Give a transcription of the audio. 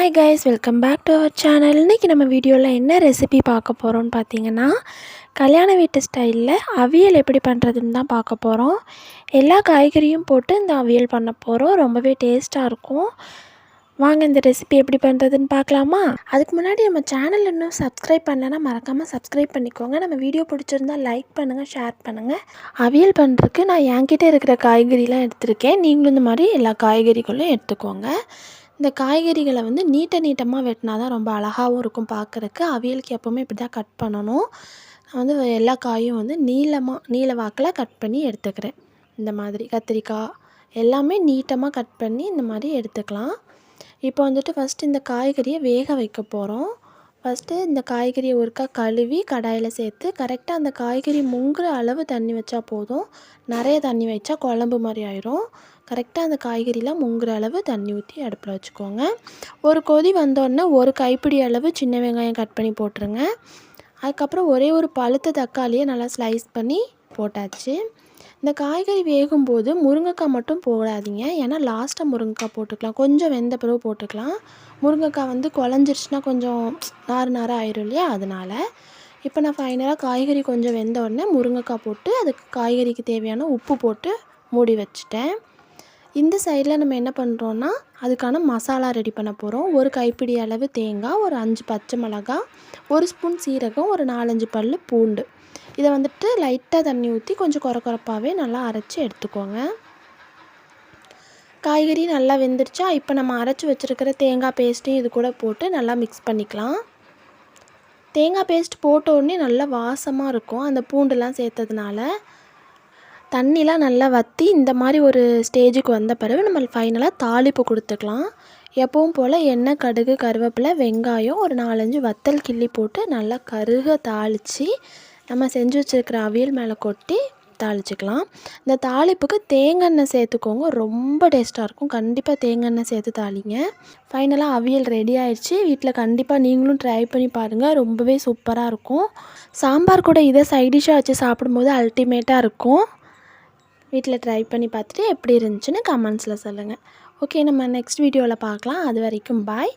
Hi guys welcome back to our channel இன்றைக்கி நம்ம வீடியோவில் என்ன ரெசிபி பார்க்க போகிறோம்னு பார்த்தீங்கன்னா கல்யாண வீட்டு ஸ்டைலில் அவியல் எப்படி பண்ணுறதுன்னு தான் பார்க்க போகிறோம் எல்லா காய்கறியும் போட்டு இந்த அவியல் பண்ண போகிறோம் ரொம்பவே டேஸ்ட்டாக இருக்கும். வாங்க இந்த ரெசிபி எப்படி பண்ணுறதுன்னு பார்க்கலாமா? அதுக்கு முன்னாடி நம்ம சேனல் இன்னும் சப்ஸ்கிரைப் பண்ணலைன்னா மறக்காமல் சப்ஸ்கிரைப் பண்ணிக்கோங்க. நம்ம வீடியோ பிடிச்சிருந்தா லைக் பண்ணுங்கள் ஷேர் பண்ணுங்கள் அவியல் பண்ணுறதுக்கு நான் என்கிட்ட இருக்கிற காய்கறிலாம் எடுத்திருக்கேன். நீங்களும் இந்த மாதிரி எல்லா காய்கறிகளும் எடுத்துக்கோங்க. இந்த காய்கறிகளை வந்து நீட்ட நீட்டமாக வெட்டினா தான் ரொம்ப அழகாகவும் இருக்கும் பார்க்குறக்கு அவியலுக்கு எப்போவுமே இப்படி தான் கட் பண்ணணும். நான் வந்து எல்லா காயும் வந்து நீளமாக நீள வாக்கில் கட் பண்ணி எடுத்துக்கிறேன். இந்த மாதிரி கத்திரிக்காய் எல்லாமே நீட்டமாக கட் பண்ணி இந்த மாதிரி எடுத்துக்கலாம். இப்போ வந்துட்டு ஃபஸ்ட்டு இந்த காய்கறியை வேக வைக்க போகிறோம் ஃபஸ்ட்டு இந்த காய்கறியை ஒருக்கா கழுவி கடாயில் சேர்த்து கரெக்டாக அந்த காய்கறி முங்குற அளவு தண்ணி வச்சா போதும். நிறைய தண்ணி வச்சா குழம்பு மாதிரி ஆயிரும். கரெக்டாக அந்த காய்கறிலாம் முங்குற அளவு தண்ணி ஊற்றி அடுப்பில் வச்சுக்கோங்க. ஒரு கொதி வந்தோடனே ஒரு கைப்பிடி அளவு சின்ன வெங்காயம் கட் பண்ணி போட்டுருங்க. அதுக்கப்புறம் ஒரே ஒரு பழுத்த தக்காளியை நல்லா ஸ்லைஸ் பண்ணி போட்டாச்சு. இந்த காய்கறி வேகும்போது முருங்கைக்காய் மட்டும் போடாதீங்க. ஏன்னா லாஸ்ட்டாக முருங்கைக்காய் போட்டுக்கலாம். கொஞ்சம் வெந்த பிறகு போட்டுக்கலாம். முருங்கைக்காய் வந்து குழஞ்சிருச்சுன்னா கொஞ்சம் நார் நாராக ஆயிரும் இல்லையா? அதனால் இப்போ நான் ஃபைனலாக காய்கறி கொஞ்சம் வெந்த உடனே முருங்கைக்காய் போட்டு அதுக்கு காய்கறிக்கு தேவையான உப்பு போட்டு மூடி வச்சுட்டேன். இந்த சைடில் நம்ம என்ன பண்ணுறோன்னா அதுக்கான மசாலா ரெடி பண்ண போகிறோம் ஒரு கைப்பிடி அளவு தேங்காய் ஒரு அஞ்சு பச்சை மிளகாய் ஒரு ஸ்பூன் சீரகம் ஒரு நாலஞ்சு பல் பூண்டு. இதை வந்துட்டு லைட்டாக தண்ணி ஊற்றி கொஞ்சம் குறை குறைப்பாகவே நல்லா அரைச்சி எடுத்துக்கோங்க. காய்கறி நல்லா வெந்துருச்சா இப்போ நம்ம அரைச்சி வச்சுருக்கிற தேங்காய் பேஸ்ட்டையும் இது கூட போட்டு நல்லா மிக்ஸ் பண்ணிக்கலாம். தேங்காய் பேஸ்ட் போட்ட உடனே நல்லா வாசமாக இருக்கும். அந்த பூண்டுலாம் சேர்த்ததுனால தண்ணிலாம் நல்லா வற்றி இந்த மாதிரி ஒரு ஸ்டேஜுக்கு வந்த பிறகு நம்ம ஃபைனலாக தாளிப்பு கொடுத்துக்கலாம். எப்பவும் போல் எண்ணெய் கடுகு கருவேப்பிலை வெங்காயம் ஒரு நாலஞ்சு வத்தல் கிள்ளி போட்டு நல்லா கருக தாளித்து நம்ம செஞ்சு வச்சுருக்கிற அவியல் மேலே கொட்டி தாளிச்சிக்கலாம். இந்த தாளிப்புக்கு தேங்காய் சேர்த்துக்கோங்க ரொம்ப டேஸ்ட்டாக இருக்கும். கண்டிப்பாக தேங்காய் சேர்த்து தாளிங்க. ஃபைனலாக அவியல் ரெடி ஆயிடுச்சு. வீட்டில் கண்டிப்பாக நீங்களும் ட்ரை பண்ணி பாருங்கள் ரொம்பவே சூப்பராக இருக்கும். சாம்பார் கூட இதை சைடிஷாக வச்சு சாப்பிடும்போது அல்டிமேட்டாக இருக்கும். வீட்டில் ட்ரை பண்ணி பார்த்துட்டு எப்படி இருந்துச்சுன்னு கமெண்ட்ஸில் சொல்லுங்கள் ஓகே நம்ம நெக்ஸ்ட் வீடியோவில் பார்க்கலாம். அது வரைக்கும் பாய்